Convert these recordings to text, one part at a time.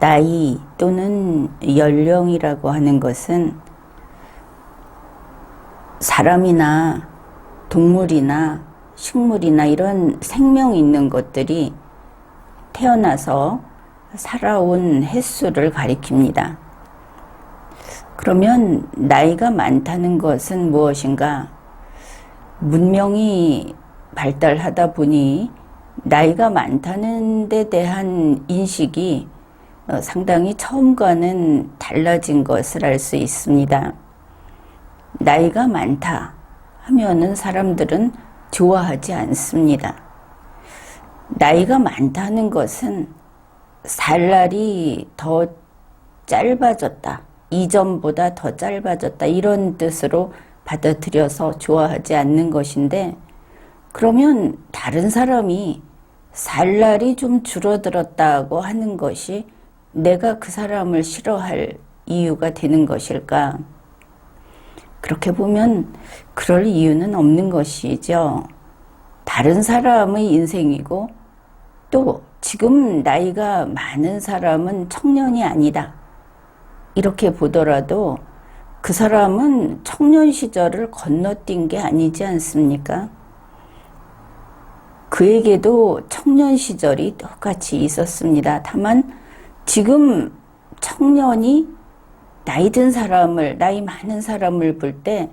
나이 또는 연령이라고 하는 것은 사람이나 동물이나 식물이나 이런 생명 있는 것들이 태어나서 살아온 횟수를 가리킵니다. 그러면 나이가 많다는 것은 무엇인가? 문명이 발달하다 보니 나이가 많다는 데 대한 인식이 어, 상당히 처음과는 달라진 것을 알 수 있습니다. 나이가 많다 하면은 사람들은 좋아하지 않습니다. 나이가 많다는 것은 살 날이 더 짧아졌다. 이전보다 더 짧아졌다. 이런 뜻으로 받아들여서 좋아하지 않는 것인데, 그러면 다른 사람이 살 날이 좀 줄어들었다고 하는 것이 내가 그 사람을 싫어할 이유가 되는 것일까? 그렇게 보면 그럴 이유는 없는 것이죠. 다른 사람의 인생이고 또 지금 나이가 많은 사람은 청년이 아니다. 이렇게 보더라도 그 사람은 청년 시절을 건너뛴 게 아니지 않습니까? 그에게도 청년 시절이 똑같이 있었습니다. 다만 지금 청년이 나이 든 사람을, 나이 많은 사람을 볼 때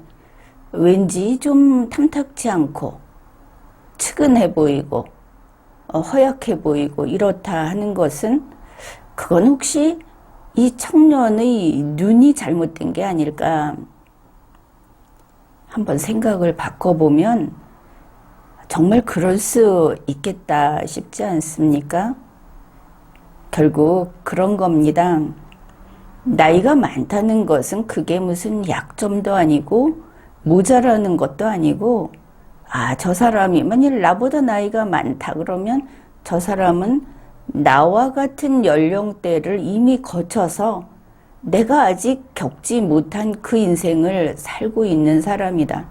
왠지 좀 탐탁지 않고 측은해 보이고 어, 허약해 보이고 이렇다 하는 것은 그건 혹시 이 청년의 눈이 잘못된 게 아닐까 한번 생각을 바꿔보면 정말 그럴 수 있겠다 싶지 않습니까? 결국 그런 겁니다. 나이가 많다는 것은 그게 무슨 약점도 아니고 모자라는 것도 아니고 아, 저 사람이 만일 나보다 나이가 많다 그러면 저 사람은 나와 같은 연령대를 이미 거쳐서 내가 아직 겪지 못한 그 인생을 살고 있는 사람이다.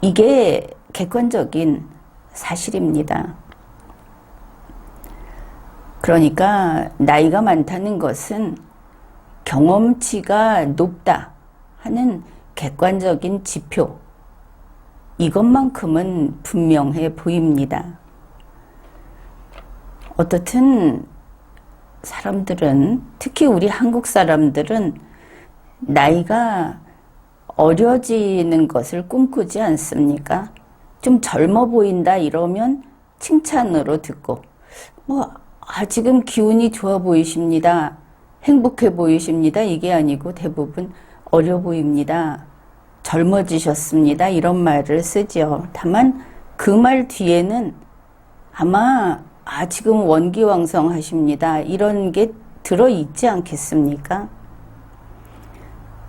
이게 객관적인 사실입니다. 그러니까 나이가 많다는 것은 경험치가 높다 하는 객관적인 지표. 이것만큼은 분명해 보입니다. 어떻든 사람들은, 특히 우리 한국 사람들은 나이가 어려지는 것을 꿈꾸지 않습니까? 좀 젊어 보인다 이러면 칭찬으로 듣고, 뭐, 아, 지금 기운이 좋아 보이십니다. 행복해 보이십니다. 이게 아니고 대부분 어려 보입니다. 젊어지셨습니다. 이런 말을 쓰죠. 다만 그 말 뒤에는 아마 아, 지금 원기왕성 하십니다. 이런 게 들어있지 않겠습니까?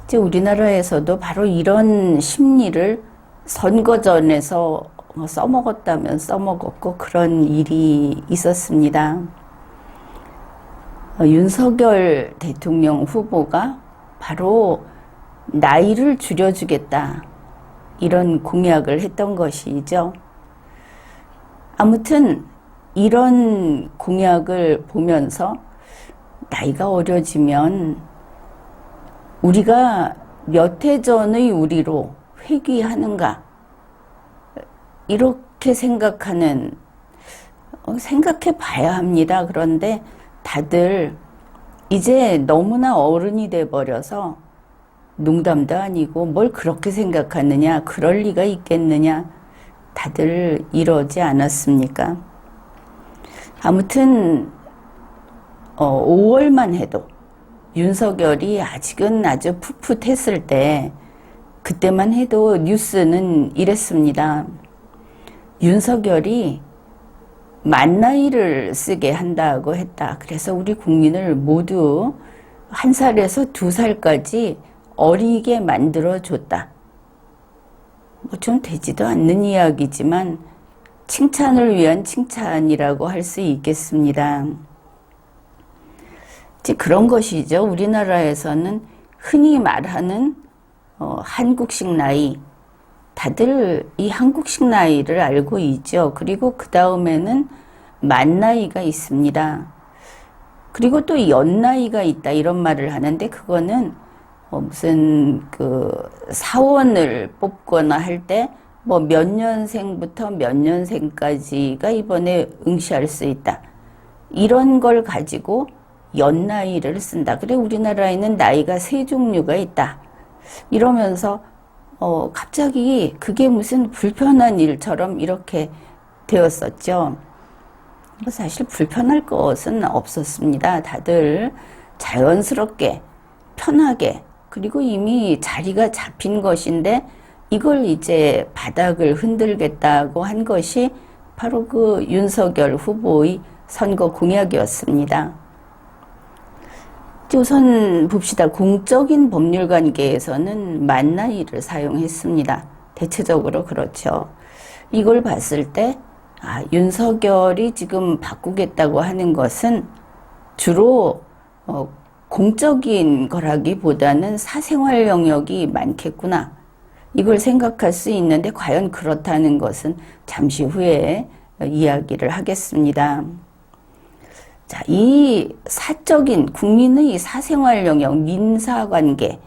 이제 우리나라에서도 바로 이런 심리를 선거전에서 뭐 써먹었다면 써먹었고 그런 일이 있었습니다. 어, 윤석열 대통령 후보가 바로 나이를 줄여주겠다. 이런 공약을 했던 것이죠. 아무튼 이런 공약을 보면서 나이가 어려지면 우리가 몇 해 전의 우리로 회귀하는가 이렇게 생각하는 어, 생각해 봐야 합니다. 그런데 다들 이제 너무나 어른이 돼 버려서 농담도 아니고 뭘 그렇게 생각하느냐 그럴 리가 있겠느냐 다들 이러지 않았습니까? 아무튼 어, 5월만 해도 윤석열이 아직은 아주 풋풋했을 때 그때만 해도 뉴스는 이랬습니다. 윤석열이 만 나이를 쓰게 한다고 했다. 그래서 우리 국민을 모두 한 살에서 두 살까지 어리게 만들어 줬다. 뭐 좀 되지도 않는 이야기지만 칭찬을 위한 칭찬이라고 할 수 있겠습니다. 이제 그런 것이죠. 우리나라에서는 흔히 말하는 어, 한국식 나이. 다들 이 한국식 나이를 알고 있죠. 그리고 그 다음에는 만 나이가 있습니다. 그리고 또 연 나이가 있다 이런 말을 하는데 그거는 어, 무슨 그 사원을 뽑거나 할 때 뭐 몇 년생부터 몇 년생까지가 이번에 응시할 수 있다. 이런 걸 가지고 연 나이를 쓴다. 그래 우리나라에는 나이가 세 종류가 있다. 이러면서 어 갑자기 그게 무슨 불편한 일처럼 이렇게 되었었죠. 뭐 사실 불편할 것은 없었습니다. 다들 자연스럽게 편하게 그리고 이미 자리가 잡힌 것인데 이걸 이제 바닥을 흔들겠다고 한 것이 바로 그 윤석열 후보의 선거 공약이었습니다. 우선 봅시다. 공적인 법률 관계에서는 만 나이를 사용했습니다. 대체적으로 그렇죠. 이걸 봤을 때, 아, 윤석열이 지금 바꾸겠다고 하는 것은 주로, 어, 공적인 거라기보다는 사생활 영역이 많겠구나. 이걸 생각할 수 있는데 과연 그렇다는 것은 잠시 후에 이야기를 하겠습니다. 자, 이 사적인 국민의 사생활 영역, 민사 관계,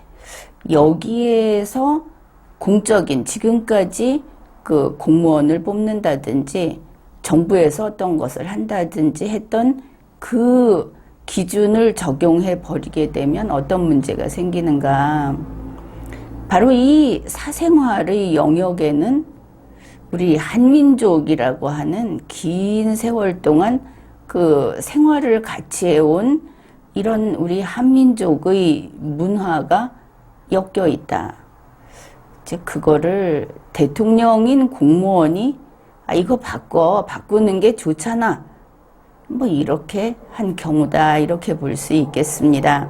여기에서 공적인 지금까지 그 공무원을 뽑는다든지 정부에서 어떤 것을 한다든지 했던 그 기준을 적용해 버리게 되면 어떤 문제가 생기는가. 바로 이 사생활의 영역에는 우리 한민족이라고 하는 긴 세월 동안 그 생활을 같이 해온 이런 우리 한민족의 문화가 엮여 있다. 이제 그거를 대통령인 공무원이 아, 이거 바꿔, 바꾸는 게 좋잖아. 뭐 이렇게 한 경우다. 이렇게 볼 수 있겠습니다.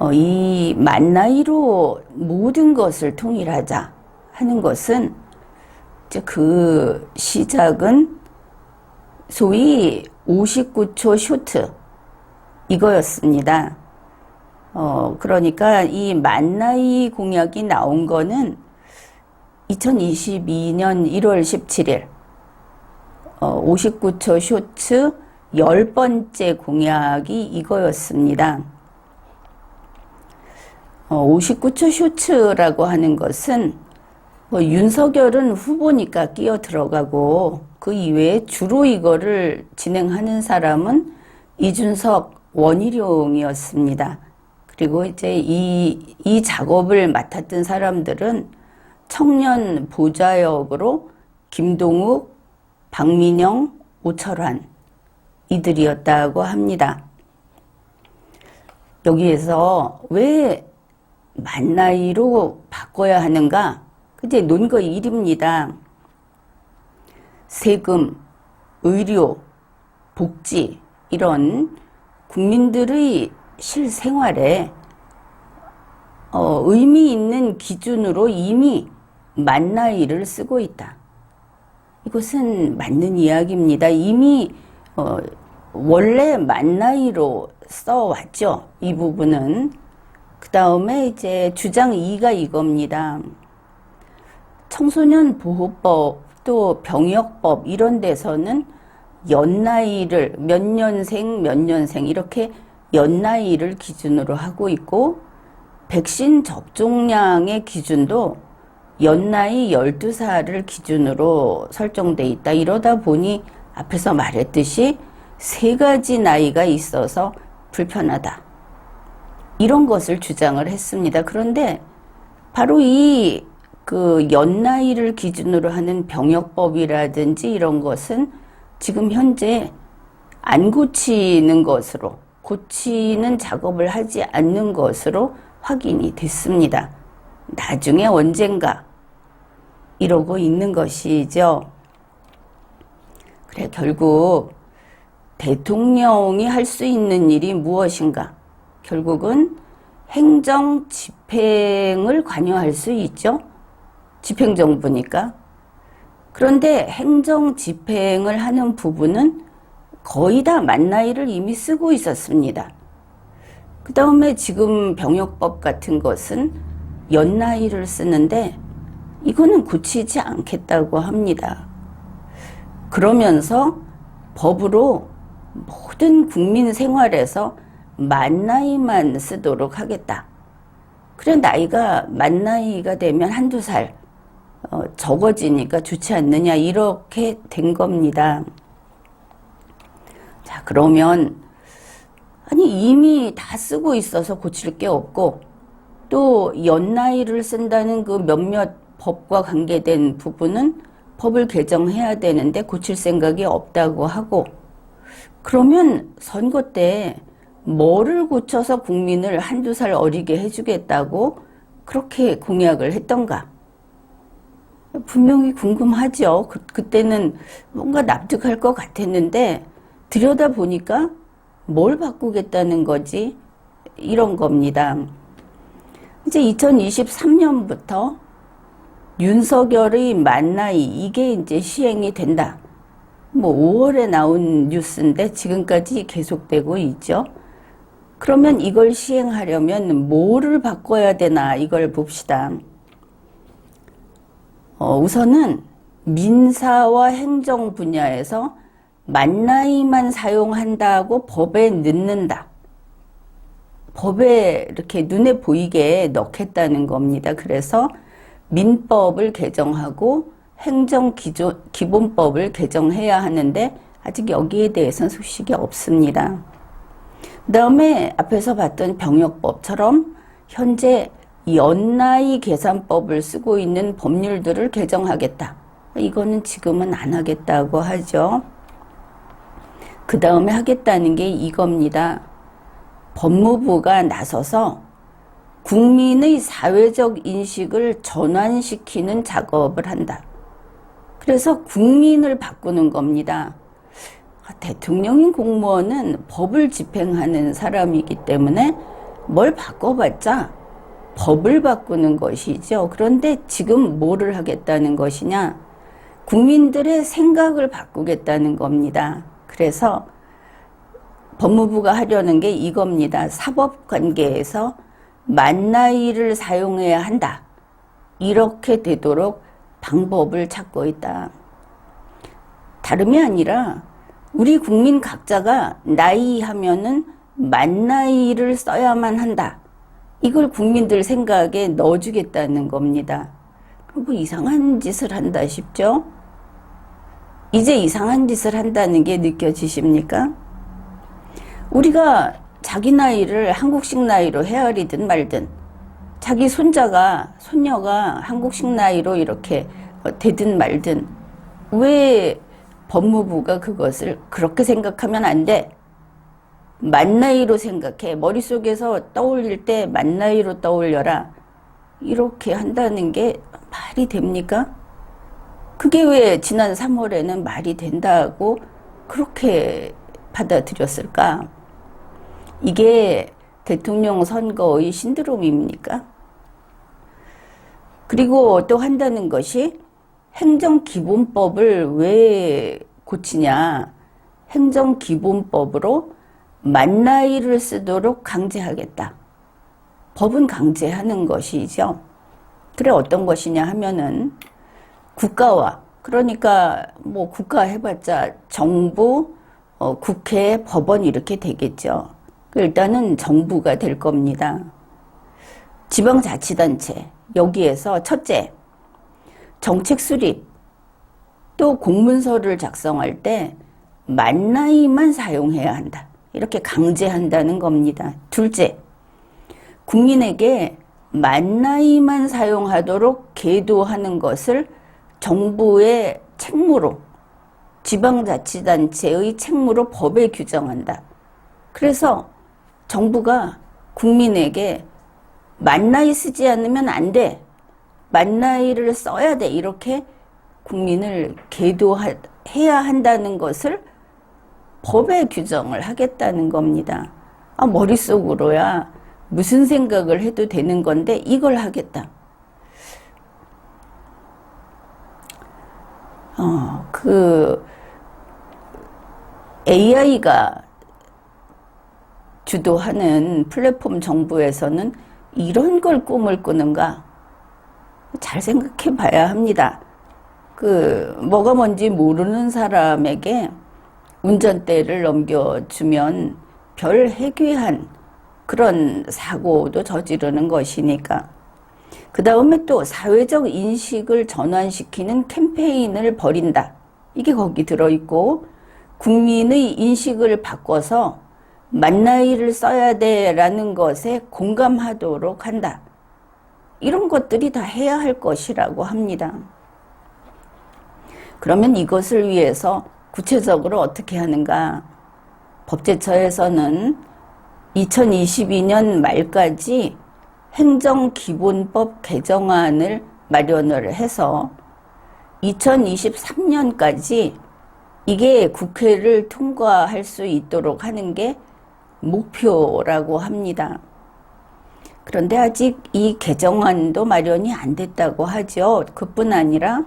어, 이 만나이로 모든 것을 통일하자 하는 것은 이제 그 시작은 소위 59초 쇼트 이거였습니다. 어, 그러니까 이 만나이 공약이 나온 거는 2022년 1월 17일 어, 59초 쇼트 열 번째 공약이 이거였습니다. 어, 59초 쇼츠라고 하는 것은 뭐 윤석열은 후보니까 끼어 들어가고 그 이외에 주로 이거를 진행하는 사람은 이준석 원희룡이었습니다. 그리고 이제 이, 이 작업을 맡았던 사람들은 청년 보좌역으로 김동욱, 박민영, 오철환 이들이었다고 합니다. 여기에서 왜 만 나이로 바꿔야 하는가? 그제 논거 일입니다. 세금, 의료, 복지 이런 국민들의 실생활에 어, 의미 있는 기준으로 이미 만 나이를 쓰고 있다. 이것은 맞는 이야기입니다. 이미 어, 원래 만 나이로 써왔죠. 이 부분은. 그 다음에 이제 주장 2가 이겁니다. 청소년 보호법 또 병역법 이런 데서는 연나이를 몇 년생 몇 년생 이렇게 연나이를 기준으로 하고 있고 백신 접종량의 기준도 연나이 12살을 기준으로 설정돼 있다. 이러다 보니 앞에서 말했듯이 세 가지 나이가 있어서 불편하다. 이런 것을 주장을 했습니다. 그런데 바로 이 그 연나이를 기준으로 하는 병역법이라든지 이런 것은 지금 현재 안 고치는 것으로 고치는 작업을 하지 않는 것으로 확인이 됐습니다. 나중에 언젠가 이러고 있는 것이죠. 그래, 결국 대통령이 할 수 있는 일이 무엇인가? 결국은 행정 집행을 관여할 수 있죠. 집행정부니까. 그런데 행정 집행을 하는 부분은 거의 다 만나이를 이미 쓰고 있었습니다. 그 다음에 지금 병역법 같은 것은 연나이를 쓰는데 이거는 고치지 않겠다고 합니다. 그러면서 법으로 모든 국민 생활에서 만 나이만 쓰도록 하겠다. 그래 나이가 만 나이가 되면 한두 살 어, 적어지니까 좋지 않느냐 이렇게 된 겁니다. 자 그러면 아니 이미 다 쓰고 있어서 고칠 게 없고 또 연나이를 쓴다는 그 몇몇 법과 관계된 부분은 법을 개정해야 되는데 고칠 생각이 없다고 하고 그러면 선거 때 뭐를 고쳐서 국민을 한두 살 어리게 해주겠다고 그렇게 공약을 했던가? 분명히 궁금하죠. 그, 그때는 뭔가 납득할 것 같았는데 들여다 보니까 뭘 바꾸겠다는 거지? 이런 겁니다. 이제 2023년부터 윤석열의 만나이 이게 이제 시행이 된다. 뭐 5월에 나온 뉴스인데 지금까지 계속되고 있죠. 그러면 이걸 시행하려면 뭐를 바꿔야 되나 이걸 봅시다. 어, 우선은 민사와 행정 분야에서 만나이만 사용한다고 법에 넣는다. 법에 이렇게 눈에 보이게 넣겠다는 겁니다. 그래서 민법을 개정하고 행정 기조, 기본법을 개정해야 하는데 아직 여기에 대해서는 소식이 없습니다. 그 다음에 앞에서 봤던 병역법처럼 현재 연나이 계산법을 쓰고 있는 법률들을 개정하겠다. 이거는 지금은 안 하겠다고 하죠. 그 다음에 하겠다는 게 이겁니다. 법무부가 나서서 국민의 사회적 인식을 전환시키는 작업을 한다. 그래서 국민을 바꾸는 겁니다. 대통령인 공무원은 법을 집행하는 사람이기 때문에 뭘 바꿔봤자 법을 바꾸는 것이죠. 그런데 지금 뭐를 하겠다는 것이냐? 국민들의 생각을 바꾸겠다는 겁니다. 그래서 법무부가 하려는 게 이겁니다. 사법 관계에서 만 나이를 사용해야 한다. 이렇게 되도록 방법을 찾고 있다. 다름이 아니라 우리 국민 각자가 나이 하면은 만 나이를 써야만 한다. 이걸 국민들 생각에 넣어주겠다는 겁니다. 뭐 이상한 짓을 한다 싶죠? 이제 이상한 짓을 한다는 게 느껴지십니까? 우리가 자기 나이를 한국식 나이로 헤아리든 말든 자기 손자가 손녀가 한국식 나이로 이렇게 되든 말든 왜 법무부가 그것을 그렇게 생각하면 안 돼? 만나이로 생각해. 머릿속에서 떠올릴 때 만나이로 떠올려라. 이렇게 한다는 게 말이 됩니까? 그게 왜 지난 3월에는 말이 된다고 그렇게 받아들였을까? 이게 대통령 선거의 신드롬입니까? 그리고 또 한다는 것이 행정기본법을 왜 고치냐. 행정기본법으로 만나이를 쓰도록 강제하겠다. 법은 강제하는 것이죠. 그래 어떤 것이냐 하면은 국가와 그러니까 뭐 국가 해봤자 정부, 어, 국회, 법원 이렇게 되겠죠. 일단은 정부가 될 겁니다. 지방자치단체 여기에서 첫째 정책 수립 또 공문서를 작성할 때 만나이만 사용해야 한다. 이렇게 강제한다는 겁니다. 둘째, 국민에게 만나이만 사용하도록 계도하는 것을 정부의 책무로 지방자치단체의 책무로 법에 규정한다. 그래서 정부가 국민에게 만나이 쓰지 않으면 안 돼. 만나이를 써야 돼. 이렇게 국민을 계도해야 한다는 것을 법에 규정을 하겠다는 겁니다. 아, 머릿속으로야 무슨 생각을 해도 되는 건데 이걸 하겠다. 어, 그 AI가 주도하는 플랫폼 정부에서는 이런 걸 꿈을 꾸는가? 잘 생각해 봐야 합니다. 그, 뭐가 뭔지 모르는 사람에게 운전대를 넘겨주면 별 해괴한 그런 사고도 저지르는 것이니까. 그 다음에 또 사회적 인식을 전환시키는 캠페인을 벌인다. 이게 거기 들어있고, 국민의 인식을 바꿔서 만나이를 써야 돼 라는 것에 공감하도록 한다. 이런 것들이 다 해야 할 것이라고 합니다. 그러면 이것을 위해서 구체적으로 어떻게 하는가? 법제처에서는 2022년 말까지 행정기본법 개정안을 마련을 해서 2023년까지 이게 국회를 통과할 수 있도록 하는 게 목표라고 합니다. 그런데 아직 이 개정안도 마련이 안 됐다고 하죠. 그뿐 아니라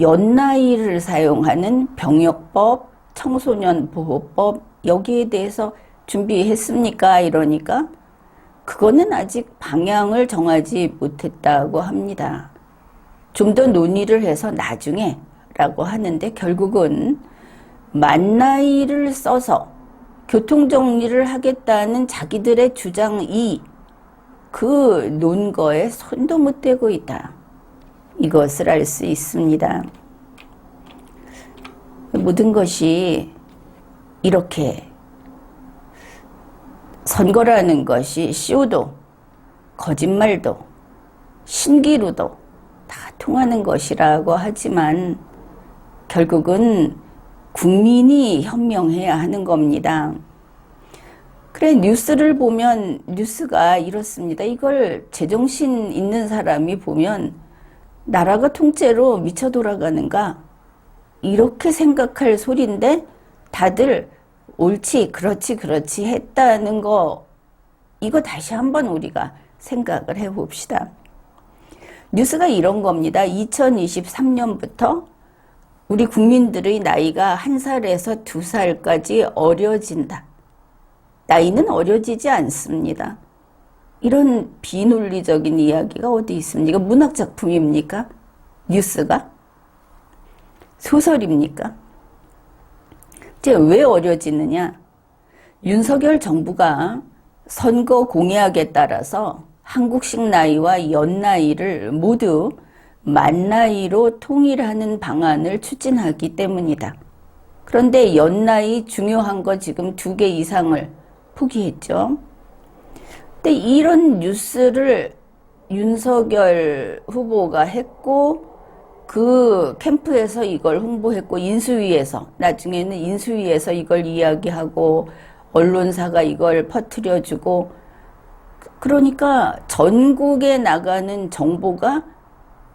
연나이를 사용하는 병역법, 청소년 보호법 여기에 대해서 준비했습니까? 이러니까 그거는 아직 방향을 정하지 못했다고 합니다. 좀 더 논의를 해서 나중에 라고 하는데 결국은 만나이를 써서 교통정리를 하겠다는 자기들의 주장이 그 논거에 손도 못 대고 있다. 이것을 알 수 있습니다. 모든 것이 이렇게 선거라는 것이 쇼도 거짓말도 신기루도 다 통하는 것이라고 하지만 결국은 국민이 현명해야 하는 겁니다. 그래, 뉴스를 보면 뉴스가 이렇습니다. 이걸 제정신 있는 사람이 보면 나라가 통째로 미쳐 돌아가는가? 이렇게 생각할 소리인데 다들 옳지, 그렇지, 그렇지 했다는 거, 이거 다시 한번 우리가 생각을 해 봅시다. 뉴스가 이런 겁니다. 2023년부터 우리 국민들의 나이가 한 살에서 두 살까지 어려진다. 나이는 어려지지 않습니다. 이런 비논리적인 이야기가 어디 있습니까? 문학 작품입니까? 뉴스가? 소설입니까? 이제 왜 어려지느냐? 윤석열 정부가 선거 공약에 따라서 한국식 나이와 연나이를 모두 만나이로 통일하는 방안을 추진하기 때문이다. 그런데 연나이 중요한 거 지금 두 개 이상을 포기했죠. 근데 이런 뉴스를 윤석열 후보가 했고 그 캠프에서 이걸 홍보했고 인수위에서 나중에는 인수위에서 이걸 이야기하고 언론사가 이걸 퍼뜨려주고 그러니까 전국에 나가는 정보가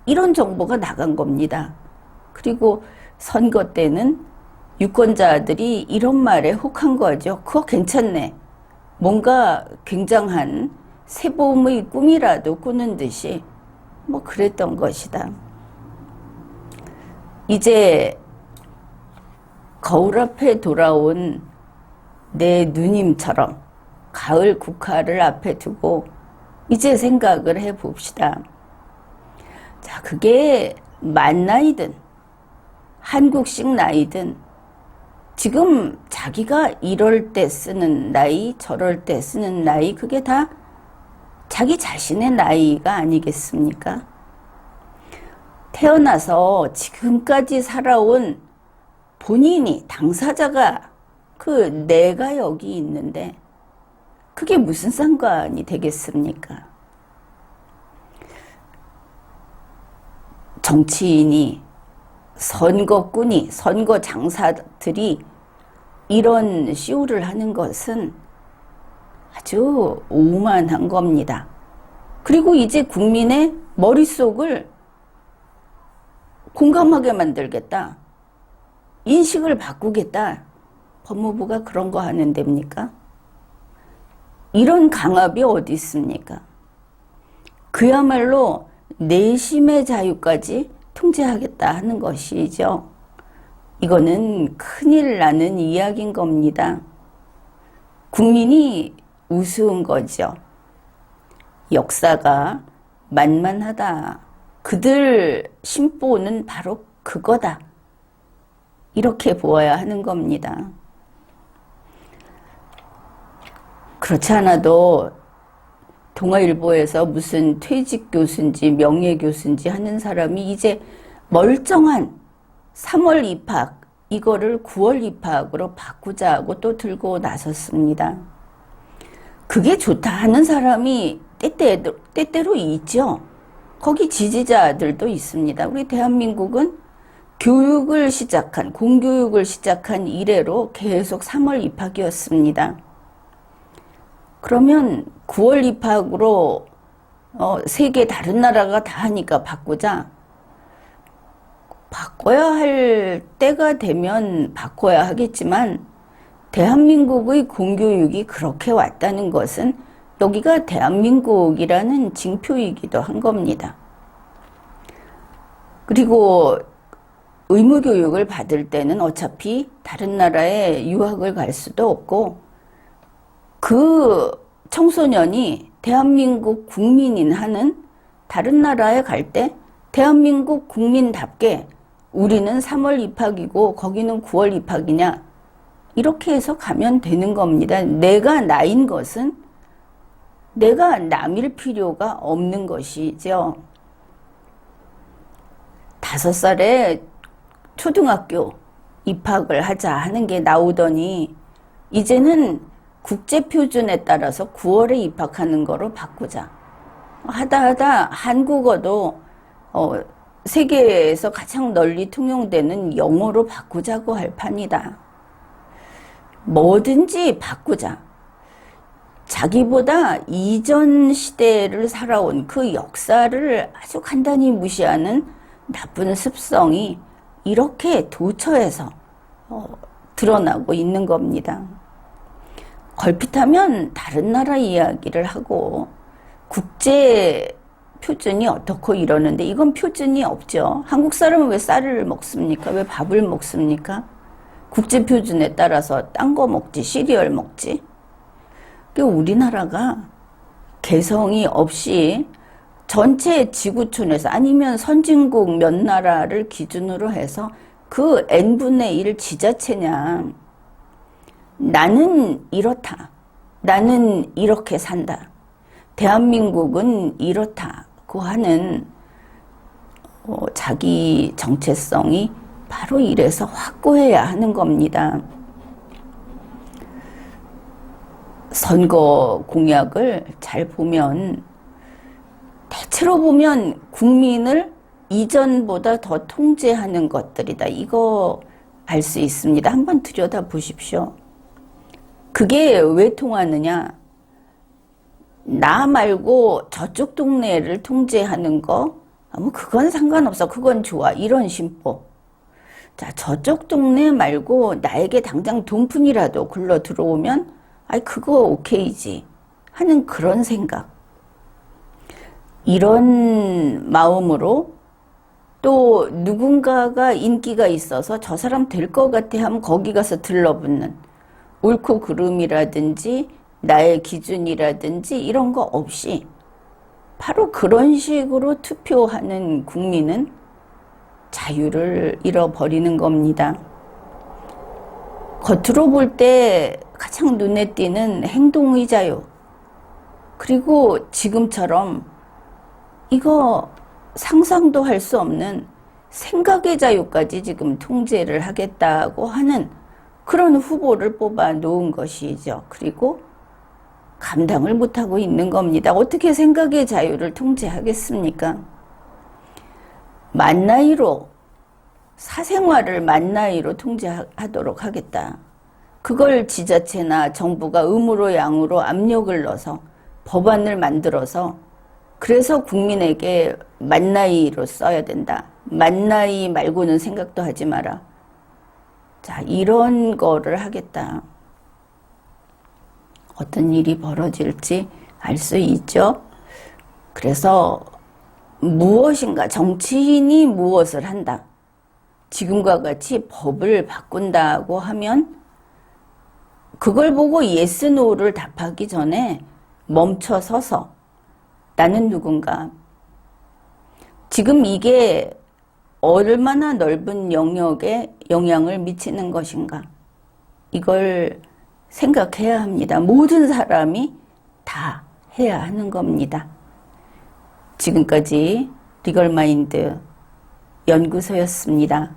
이런 정보가 나간 겁니다. 그리고 선거 때는 유권자들이 이런 말에 혹한 거죠. 그거 괜찮네. 뭔가 굉장한 새봄의 꿈이라도 꾸는 듯이 뭐 그랬던 것이다. 이제 거울 앞에 돌아온 내 누님처럼 가을 국화를 앞에 두고 이제 생각을 해 봅시다. 자, 그게 만 나이든 한국식 나이든 지금 자기가 이럴 때 쓰는 나이, 저럴 때 쓰는 나이, 그게 다 자기 자신의 나이가 아니겠습니까? 태어나서 지금까지 살아온 본인이, 당사자가 그 내가 여기 있는데, 그게 무슨 상관이 되겠습니까? 정치인이 선거꾼이, 선거 장사들이 이런 쇼를 하는 것은 아주 오만한 겁니다. 그리고 이제 국민의 머릿속을 공감하게 만들겠다. 인식을 바꾸겠다. 법무부가 그런 거 하는 됩니까? 이런 강압이 어디 있습니까? 그야말로 내심의 자유까지 통제하겠다 하는 것이죠. 이거는 큰일 나는 이야기인 겁니다. 국민이 우스운 거죠. 역사가 만만하다. 그들 심보는 바로 그거다. 이렇게 보아야 하는 겁니다. 그렇지 않아도 동아일보에서 무슨 퇴직 교수인지 명예 교수인지 하는 사람이 이제 멀쩡한 3월 입학 이거를 9월 입학으로 바꾸자고 또 들고 나섰습니다. 그게 좋다 하는 사람이 때때로, 때때로 있죠. 거기 지지자들도 있습니다. 우리 대한민국은 교육을 시작한, 공교육을 시작한 이래로 계속 3월 입학이었습니다. 그러면 9월 입학으로 어, 세계 다른 나라가 다 하니까 바꾸자. 바꿔야 할 때가 되면 바꿔야 하겠지만 대한민국의 공교육이 그렇게 왔다는 것은 여기가 대한민국이라는 징표이기도 한 겁니다. 그리고 의무교육을 받을 때는 어차피 다른 나라에 유학을 갈 수도 없고 그 청소년이 대한민국 국민인 하는 다른 나라에 갈 때 대한민국 국민답게 우리는 3월 입학이고 거기는 9월 입학이냐 이렇게 해서 가면 되는 겁니다. 내가 나인 것은 내가 남일 필요가 없는 것이죠. 다섯 살에 초등학교 입학을 하자 하는 게 나오더니 이제는 국제 표준에 따라서 9월에 입학하는 거로 바꾸자. 하다 하다 한국어도 어, 세계에서 가장 널리 통용되는 영어로 바꾸자고 할 판이다. 뭐든지 바꾸자. 자기보다 이전 시대를 살아온 그 역사를 아주 간단히 무시하는 나쁜 습성이 이렇게 도처에서 어, 드러나고 있는 겁니다. 걸핏하면 다른 나라 이야기를 하고 국제 표준이 어떻고 이러는데 이건 표준이 없죠. 한국 사람은 왜 쌀을 먹습니까? 왜 밥을 먹습니까? 국제 표준에 따라서 딴 거 먹지, 시리얼 먹지. 그 우리나라가 개성이 없이 전체 지구촌에서 아니면 선진국 몇 나라를 기준으로 해서 그 n분의 1 지자체냐. 나는 이렇다. 나는 이렇게 산다. 대한민국은 이렇다고 하는 어, 자기 정체성이 바로 이래서 확고해야 하는 겁니다. 선거 공약을 잘 보면 대체로 보면 국민을 이전보다 더 통제하는 것들이다. 이거 알 수 있습니다. 한번 들여다 보십시오. 그게 왜 통하느냐? 나 말고 저쪽 동네를 통제하는 거, 뭐 그건 상관없어. 그건 좋아. 이런 심보. 자, 저쪽 동네 말고 나에게 당장 돈푼이라도 굴러 들어오면, 아이, 그거 오케이지. 하는 그런 생각. 이런 마음으로 또 누군가가 인기가 있어서 저 사람 될 것 같아 하면 거기 가서 들러붙는 옳고 그름이라든지 나의 기준이라든지 이런 거 없이 바로 그런 식으로 투표하는 국민은 자유를 잃어버리는 겁니다. 겉으로 볼 때 가장 눈에 띄는 행동의 자유. 그리고 지금처럼 이거 상상도 할 수 없는 생각의 자유까지 지금 통제를 하겠다고 하는 그런 후보를 뽑아 놓은 것이죠. 그리고 감당을 못하고 있는 겁니다. 어떻게 생각의 자유를 통제하겠습니까? 만 나이로, 사생활을 만 나이로 통제하도록 하겠다. 그걸 지자체나 정부가 의무로 양으로 압력을 넣어서 법안을 만들어서 그래서 국민에게 만나이로 써야 된다. 만나이 말고는 생각도 하지 마라. 자, 이런 거를 하겠다. 어떤 일이 벌어질지 알 수 있죠. 그래서 무엇인가 정치인이 무엇을 한다. 지금과 같이 법을 바꾼다고 하면 그걸 보고 예스 노를 답하기 전에 멈춰 서서 나는 누군가. 지금 이게 얼마나 넓은 영역에 영향을 미치는 것인가. 이걸 생각해야 합니다. 모든 사람이 다 해야 하는 겁니다. 지금까지 리걸마인드 연구소였습니다.